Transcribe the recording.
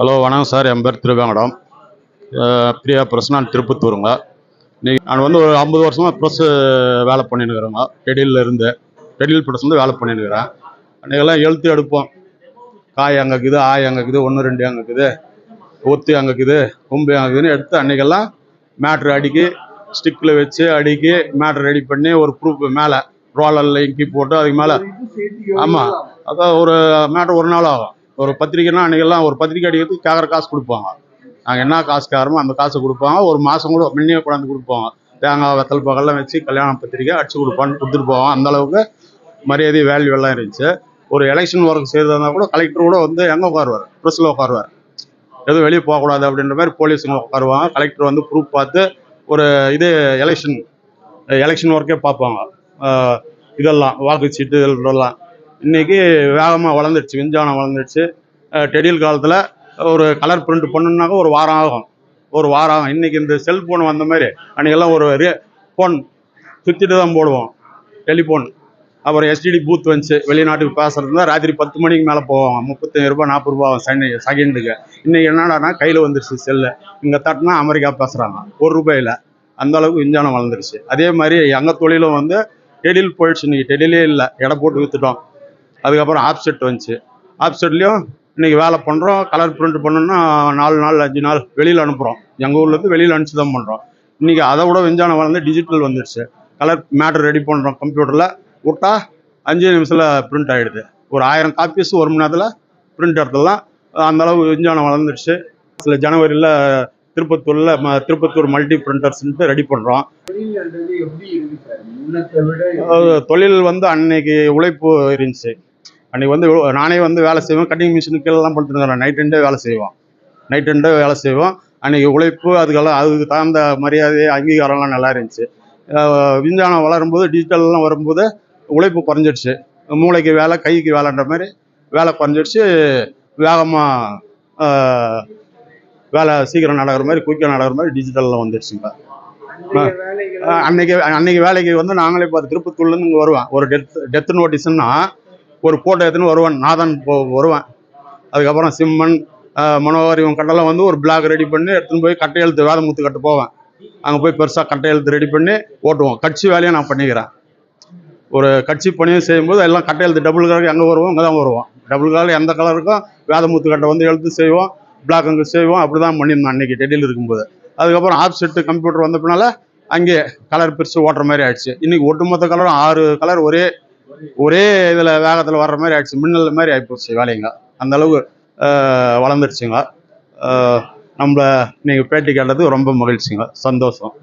Hello வணக்கம் sir. என் பேர் Thiruvengadam. Priya press நான் திருப்பத்தூருங்க. நீங்கள் நான் வந்து ஒரு ஐம்பது வருஷமாக ப்ரெஸ் வேலை பண்ணின்னு இருக்கிறேங்க டெடியில் இருந்து டெடில் ப்ரெஸ் வந்து வேலை பண்ணின்னு இருக்கிறேன் அன்றைக்கெல்லாம் எழுத்து எடுப்போம். காய் அங்கே இருக்குது ஆய் அங்கே இருக்குது ஒன்று ரெண்டு அங்கே இருக்குது ஒத்து அங்கே இருக்குது கொம்பு அங்கே இருக்குதுன்னு எடுத்து அன்றைக்கெல்லாம் மேட்ரு அடிக்கி ஸ்டிக்கில் வச்சு அடுக்கி மேட்ரு ரெடி பண்ணி ஒரு ப்ரூஃப் மேலே ரோலரில் இங்கி போட்டு அதுக்கு மேலே. ஆமாம் அதான் ஒரு மேட்ரு ஒரு நாள் ஆகும். ஒரு பத்திரிக்கைனா அன்றைக்கெல்லாம் ஒரு பத்திரிக்கை அடிக்கிறதுக்கு கேட்குற காசு கொடுப்பாங்க. நாங்கள் என்ன காசு கேட்குறோமோ அந்த காசு கொடுப்பாங்க. ஒரு மாதம் கூட முன்னே கொண்டாந்து கொடுப்பாங்க. தேங்காய் வெத்தல் பகல்லாம் வச்சு கல்யாண பத்திரிக்கை அடிச்சு கொடுப்பான்னு கொடுத்துட்டு போவோம் அந்த அளவுக்கு மரியாதை வேல்யூ எல்லாம் இருந்துச்சு. ஒரு எலெக்ஷன் ஒர்க் செய்யறதா கூட கலெக்டர் கூட வந்து எங்கே உட்காருவார்? ப்ரெஸ்ஸில் உட்காருவார். எதுவும் வெளியே போகக்கூடாது அப்படின்ற மாதிரி போலீஸுங்க உட்காருவாங்க. கலெக்டர் வந்து ப்ரூஃப் பார்த்து ஒரு இது எலெக்ஷன் எலெக்ஷன் ஒர்க்கே பார்ப்பாங்க. இதெல்லாம் வாக்குச்சீட்டு இதெல்லாம். இன்னைக்கு வேகமாக வளர்ந்துடுச்சு விஞ்ஞானம் வளர்ந்துடுச்சு. டெடியல் காலத்தில் ஒரு கலர் பிரிண்ட் பண்ணணுன்னாக்கா ஒரு வாரம் ஆகும். ஒரு வாரம் ஆகும். இன்றைக்கி இந்த செல்ஃபோன் வந்த மாதிரி அன்றைக்கெல்லாம் ஒரு ஃபோன் சுற்றிட்டு தான் போடுவோம். டெலிஃபோன் அப்புறம் எஸ்டிடி பூத் வந்துச்சு. வெளிநாட்டுக்கு பேசுறதுனா ராத்திரி பத்து மணிக்கு மேலே போவாங்க. முப்பத்தஞ்சு ரூபாய் நாற்பது ரூபா சனி செகண்டுக்கு இன்றைக்கி என்னடானா கையில் வந்துருச்சு செல்லு இங்கே தட்டினா அமெரிக்கா பேசுகிறாங்க ஒரு ரூபாயில். அந்த அளவுக்கு விஞ்ஞானம் வளர்ந்துருச்சு. அதே மாதிரி எங்கள் தொழிலும் வந்து டெடில் போயிடுச்சு. இன்னைக்கு டெடிலே இல்லை. எடை போட்டு விற்றுட்டோம் அதுக்கப்புறம் ஆப்செட் வந்துச்சு. ஆப்செட்லேயும் இன்னைக்கு வேலை பண்ணுறோம் கலர் பிரிண்ட் பண்ணணும்னா நாலு நாள் அஞ்சு நாள் வெளியில் அனுப்புகிறோம் எங்கள் ஊர்லேருந்து வெளியில் அனுப்பிச்சு தான் பண்ணுறோம் இன்னைக்கு அதை விட விஞ்ஞானம் வளர்ந்து டிஜிட்டல் வந்துடுச்சு கலர் மேட்ரு ரெடி பண்ணுறோம் கம்ப்யூட்டரில் விட்டா அஞ்சு நிமிஷத்தில் பிரிண்ட் ஆகிடுது ஒரு ஆயிரம் காப்பீஸ் ஒரு மணி நேரத்தில் பிரிண்ட் எடுத்துடலாம். அந்த அளவு விஞ்ஞானம் வளர்ந்துடுச்சு சில ஜனவரியில் திருப்பத்தூரில் ம திருப்பத்தூர் மல்டி பிரிண்டர்ஸ்ன்ட்டு ரெடி பண்ணுறோம் தொழில் வந்து அன்னைக்கு உழைப்பு இருந்துச்சு. அன்னைக்கு வந்து நானே வந்து வேலை செய்வேன். கட்டிங் மிஷினுக்கு எல்லாம் பண்ணிட்டு நைட் அண்டே வேலை செய்வோம் நைட் அண்டே வேலை செய்வோம் அன்னைக்கு உழைப்பு அதுக்கெல்லாம் அதுக்கு தகுந்த மரியாதை அங்கீகாரம்லாம் நல்லா இருந்துச்சு. விஞ்ஞானம் வளரும்போது டிஜிட்டல்லாம் வரும்போது உழைப்பு குறைஞ்சிடுச்சு. மூளைக்கு வேலை கைக்கு வேலைன்ற மாதிரி வேலை குறைஞ்சிடுச்சு. வேகமாக வேலை சீக்கிரம் நடக்கிற மாதிரி குயிக்காக நடக்கிற மாதிரி டிஜிட்டலில் வந்துடுச்சுங்க அன்னைக்கு அன்னைக்கு வேலைக்கு வந்து நாங்களே பார்த்து திருப்பத்தூர்லேருந்து இங்கே வருவேன். ஒரு டெத் டெத் நோட்டீஸ்னா ஒரு ஃபோட்டோ எடுத்துன்னு வருவேன் நாதன் போ வருவேன். அதுக்கப்புறம் சிம்மன் மனோகர் இவன் கட்டெல்லாம் வந்து ஒரு பிளாக் ரெடி பண்ணி எடுத்துன்னு போய் கட்டையெழுத்து வேதமுத்து கட்டு போவேன். அங்கே போய் பெருசாக கட்டை எழுத்து ரெடி பண்ணி ஓட்டுவோம். கட்சி வேலையை நான் பண்ணிக்கிறேன். ஒரு கட்சி பணியும் செய்யும்போது எல்லாம் கட்டையெழுத்து டபுள் கலருக்கு எங்கே வருவோம் அங்கே தான் வருவோம். டபுள் கலர் எந்த கலருக்கும் வேதமுத்து கட்டை வந்து எழுத்து செய்வோம். பிளாக் அங்கே செய்வோம். அப்படி தான் பண்ணியிருந்தோம் அன்றைக்கி டெல்லியில் இருக்கும்போது. அதுக்கப்புறம் ஆப் செட்டு கம்ப்யூட்டர் வந்த பின்னால் அங்கே கலர் பிரித்து ஓட்டுற மாதிரி ஆயிடுச்சு. இன்றைக்கி ஒட்டுமொத்த கலரும் ஆறு கலர் ஒரே ஒரே இதில் வேகத்தில் வர்ற மாதிரி ஆயிடுச்சு. மின்னல் மாதிரி ஆகிப்போச்சு வேலைங்க. அந்த அளவு வளர்ந்துருச்சுங்க. நம்மளை நம்மள நீங்கள் பேட்டி கேட்டது ரொம்ப மகிழ்ச்சிங்க. சந்தோஷம்.